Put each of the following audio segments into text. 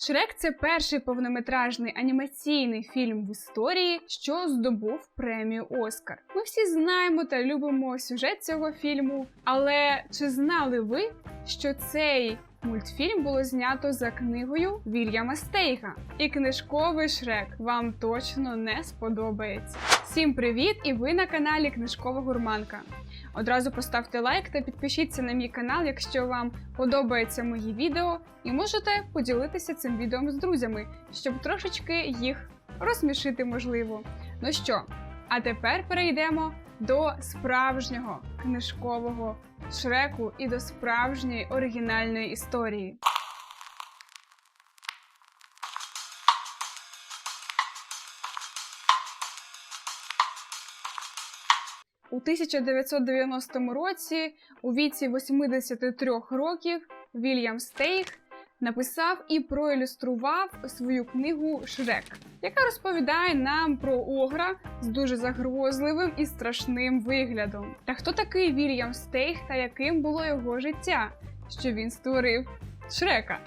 Шрек це перший повнометражний анімаційний фільм в історії, що здобув премію Оскар. Ми всі знаємо та любимо сюжет цього фільму, але чи знали ви, що цей мультфільм було знято за книгою Вільяма Стейга? І книжковий Шрек вам точно не сподобається. Всім привіт! І ви на каналі Книжкова Гурманка. Одразу поставте лайк та підпишіться на мій канал, якщо вам подобається мої відео, і можете поділитися цим відео з друзями, щоб трошечки їх розсмішити можливо. Ну що, а тепер перейдемо до справжнього книжкового шреку і до справжньої оригінальної історії. У 1990 році, у віці 83 років, Вільям Стейх написав і проілюстрував свою книгу Шрек, яка розповідає нам про огра з дуже загрозливим і страшним виглядом. Та хто такий Вільям Стейх та яким було його життя, що він створив Шрека?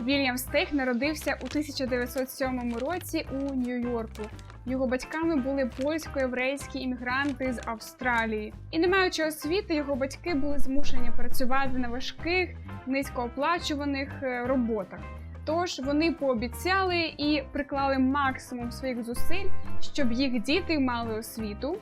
Вільям Стейх народився у 1907 році у Нью-Йорку. Його батьками були польсько-єврейські іммігранти з Австралії. І не маючи освіти, його батьки були змушені працювати на важких, низькооплачуваних е, роботах. Тож вони пообіцяли і приклали максимум своїх зусиль, щоб їх діти мали освіту.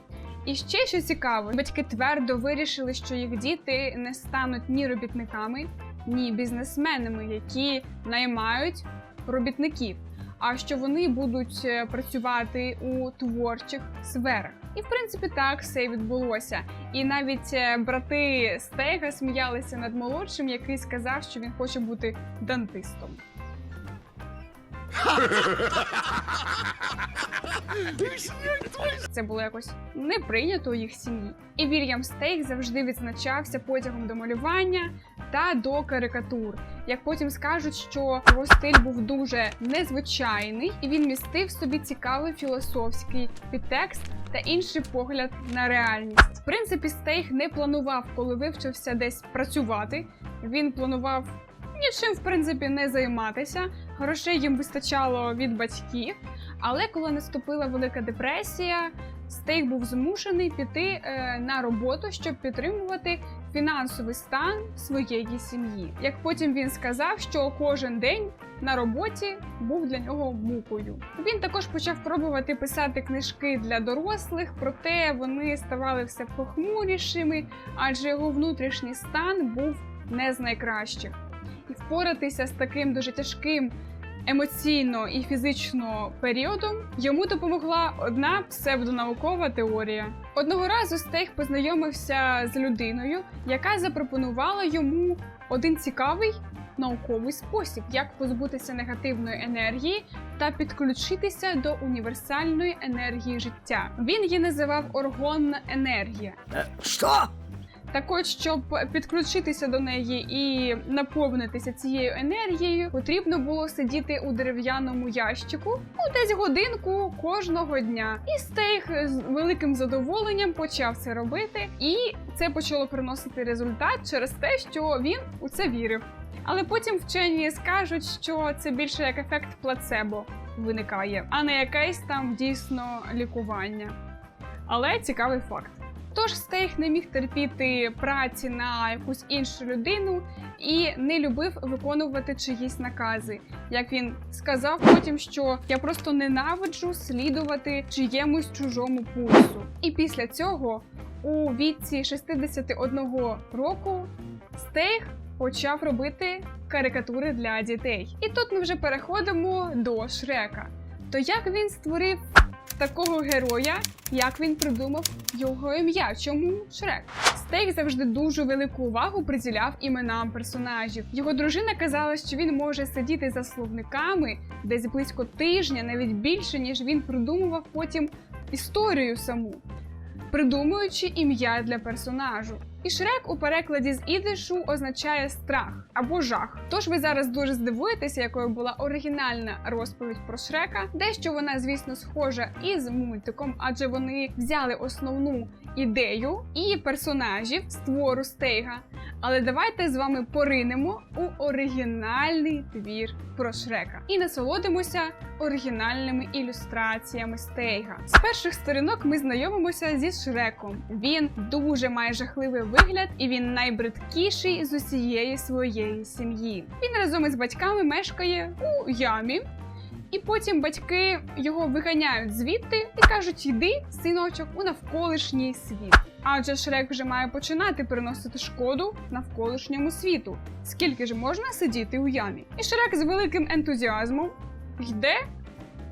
І ще що цікаво, батьки твердо вирішили, що їх діти не стануть ні робітниками, ні бізнесменами, які наймають робітників а що вони будуть е, працювати у творчих сферах. І в принципі так все відбулося. І навіть е, брати Стейга сміялися над молодшим, який сказав, що він хоче бути дантистом. Це було якось не прийнято у їх сім'ї. І Вільям Стейк завжди відзначався потягом до малювання та до карикатур. Як потім скажуть, що його стиль був дуже незвичайний, і він містив собі цікавий філософський підтекст та інший погляд на реальність. В принципі, Стейх не планував, коли вивчився десь працювати. Він планував нічим, в принципі, не займатися. Грошей їм вистачало від батьків. Але коли наступила велика депресія, Стейк був змушений піти е, на роботу, щоб підтримувати фінансовий стан своєї сім'ї. Як потім він сказав, що кожен день на роботі був для нього мукою. Він також почав пробувати писати книжки для дорослих, проте вони ставали все похмурішими, адже його внутрішній стан був не з найкращих. І впоратися з таким дуже тяжким емоційно і фізично періодом йому допомогла одна псевдонаукова теорія. Одного разу Стейх познайомився з людиною, яка запропонувала йому один цікавий науковий спосіб, як позбутися негативної енергії та підключитися до універсальної енергії життя. Він її називав оргонна енергія. Что? Так от, щоб підключитися до неї і наповнитися цією енергією, потрібно було сидіти у дерев'яному ящику ну, десь годинку кожного дня. І Стейх з великим задоволенням почав це робити, і це почало приносити результат через те, що він у це вірив. Але потім вчені скажуть, що це більше як ефект плацебо виникає, а не якесь там дійсно лікування. Але цікавий факт. Тож Стейх не міг терпіти праці на якусь іншу людину і не любив виконувати чиїсь накази. Як він сказав потім, що я просто ненавиджу слідувати чиємусь чужому пульсу. І після цього, у віці 61 року, Стейх почав робити карикатури для дітей. І тут ми вже переходимо до Шрека. То як він створив такого героя, як він придумав його ім'я. Чому Шрек? Стейк завжди дуже велику увагу приділяв іменам персонажів. Його дружина казала, що він може сидіти за словниками десь близько тижня, навіть більше, ніж він придумував потім історію саму, придумуючи ім'я для персонажу. І Шрек у перекладі з ідишу означає страх або жах. Тож ви зараз дуже здивуєтеся, якою була оригінальна розповідь про Шрека. Дещо вона, звісно, схожа із мультиком, адже вони взяли основну ідею і персонажів з твору Стейга. Але давайте з вами поринемо у оригінальний твір про Шрека і насолодимося оригінальними ілюстраціями Стейга. З перших сторінок ми знайомимося зі Шреком. Він дуже має жахливий вигляд, і він найбридкіший з усієї своєї сім'ї. Він разом із батьками мешкає у ямі. І потім батьки його виганяють звідти і кажуть: йди, синочок, у навколишній світ. Адже Шрек вже має починати приносити шкоду навколишньому світу. Скільки ж можна сидіти у ямі? І Шрек з великим ентузіазмом йде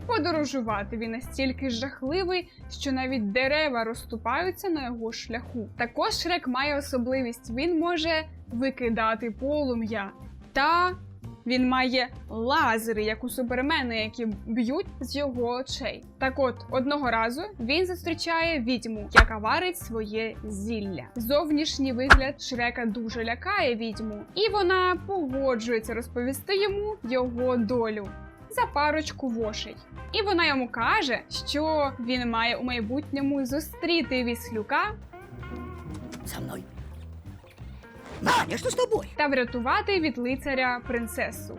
подорожувати. Він настільки жахливий, що навіть дерева розступаються на його шляху. Також Шрек має особливість: він може викидати полум'я та він має лазери, як у супермена, які б'ють з його очей. Так от, одного разу він зустрічає відьму, яка варить своє зілля. Зовнішній вигляд Шрека дуже лякає відьму, і вона погоджується розповісти йому його долю. За парочку вошей. І вона йому каже, що він має у майбутньому зустріти віслюка За мною. Маня, що з тобою? та врятувати від лицаря принцесу.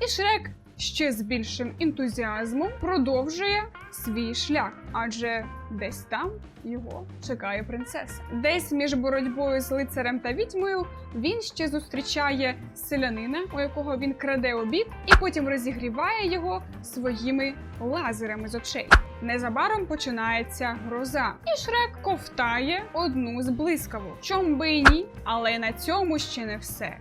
І Шрек ще з більшим ентузіазмом продовжує свій шлях, адже десь там його чекає принцеса. Десь між боротьбою з лицарем та відьмою він ще зустрічає селянина, у якого він краде обід, і потім розігріває його своїми лазерами з очей. Незабаром починається гроза, і Шрек ковтає одну з блискавок. Чом би і ні, але на цьому ще не все.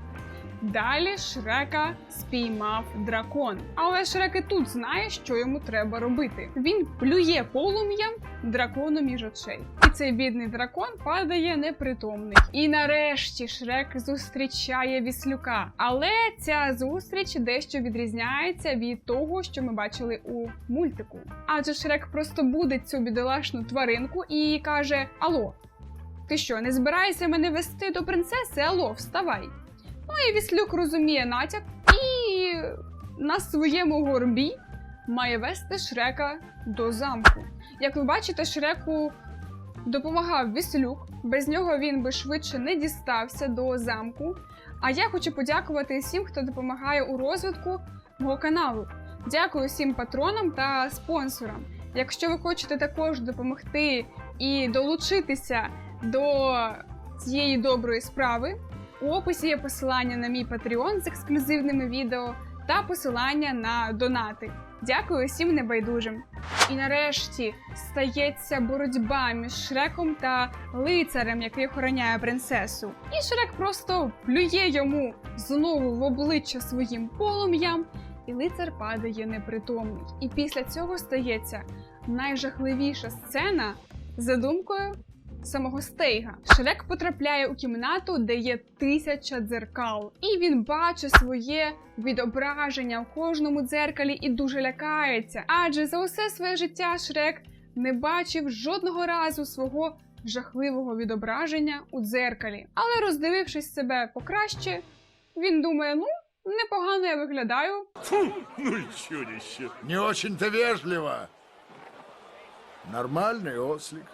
Далі Шрека спіймав дракон. Але Шрек і тут знає, що йому треба робити. Він плює полум'ям дракону між очей. І цей бідний дракон падає непритомний. І нарешті Шрек зустрічає віслюка. Але ця зустріч дещо відрізняється від того, що ми бачили у мультику. Адже Шрек просто будить цю бідолашну тваринку і каже: Алло, ти що, не збираєшся мене вести до принцеси? Алло, вставай. Ну і Віслюк розуміє натяк і на своєму горбі має вести Шрека до замку. Як ви бачите, Шреку допомагав Віслюк. Без нього він би швидше не дістався до замку. А я хочу подякувати всім, хто допомагає у розвитку мого каналу. Дякую всім патронам та спонсорам. Якщо ви хочете також допомогти і долучитися до цієї доброї справи, у описі є посилання на мій Patreon з ексклюзивними відео та посилання на донати. Дякую всім небайдужим. І нарешті стається боротьба між Шреком та лицарем, який охороняє принцесу. І Шрек просто плює йому знову в обличчя своїм полум'ям, і лицар падає непритомний. І після цього стається найжахливіша сцена за думкою самого Стейга. Шрек потрапляє у кімнату, де є тисяча дзеркал, і він бачить своє відображення в кожному дзеркалі і дуже лякається. Адже за усе своє життя Шрек не бачив жодного разу свого жахливого відображення у дзеркалі. Але роздивившись себе покраще, він думає: ну. Непогано я виглядаю, Ну и чудище. Не очень-то вежливо. Нормальный ослик.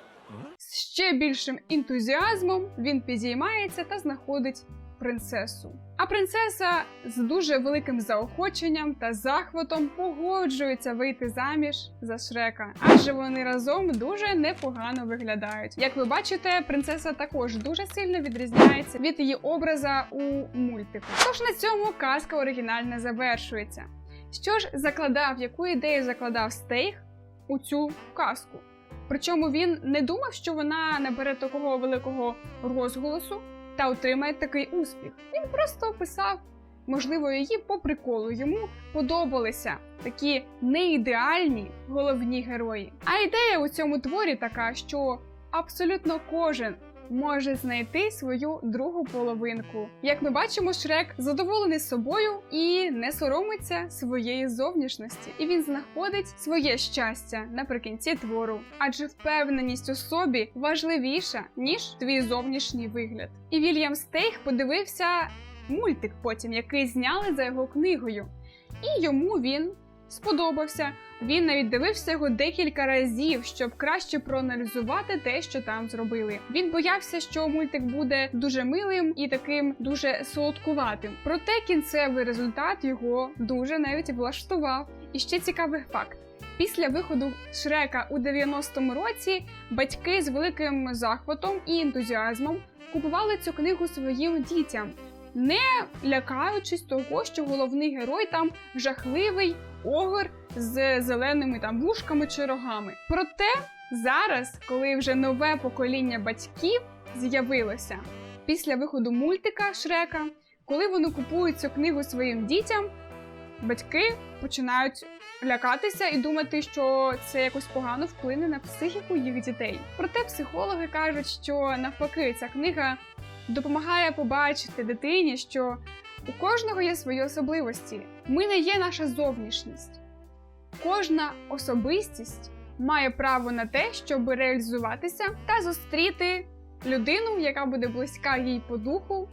З ще більшим ентузіазмом він підіймається та знаходить принцесу. А принцеса з дуже великим заохоченням та захватом погоджується вийти заміж за Шрека, адже вони разом дуже непогано виглядають. Як ви бачите, принцеса також дуже сильно відрізняється від її образа у мультику. Тож на цьому казка оригінальна завершується. Що ж закладав, яку ідею закладав Стейг у цю казку? Причому він не думав, що вона набере такого великого розголосу та отримає такий успіх. Він просто описав, можливо, її по приколу. Йому подобалися такі неідеальні головні герої. А ідея у цьому творі така, що абсолютно кожен може знайти свою другу половинку. Як ми бачимо, Шрек задоволений собою і не соромиться своєї зовнішності, і він знаходить своє щастя наприкінці твору, адже впевненість у собі важливіша ніж твій зовнішній вигляд. І Вільям Стейх подивився мультик потім, який зняли за його книгою, і йому він сподобався. Він навіть дивився його декілька разів, щоб краще проаналізувати те, що там зробили. Він боявся, що мультик буде дуже милим і таким дуже солодкуватим. Проте кінцевий результат його дуже навіть влаштував. І ще цікавий факт: після виходу Шрека у 90-му році батьки з великим захватом і ентузіазмом купували цю книгу своїм дітям, не лякаючись того, що головний герой там жахливий огр з зеленими там вушками чи рогами. Проте зараз, коли вже нове покоління батьків з'явилося після виходу мультика Шрека, коли вони купують цю книгу своїм дітям, батьки починають лякатися і думати, що це якось погано вплине на психіку їх дітей. Проте психологи кажуть, що навпаки ця книга допомагає побачити дитині, що у кожного є свої особливості. Ми не є наша зовнішність. Кожна особистість має право на те, щоб реалізуватися та зустріти людину, яка буде близька їй по духу,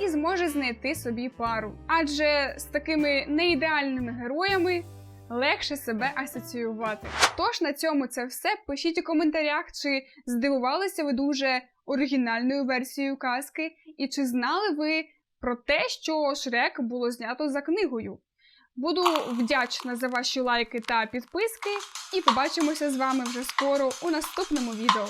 і зможе знайти собі пару. Адже з такими неідеальними героями легше себе асоціювати. Тож на цьому це все. Пишіть у коментарях, чи здивувалися ви дуже оригінальною версією казки, і чи знали ви про те, що Шрек було знято за книгою. Буду вдячна за ваші лайки та підписки, і побачимося з вами вже скоро у наступному відео.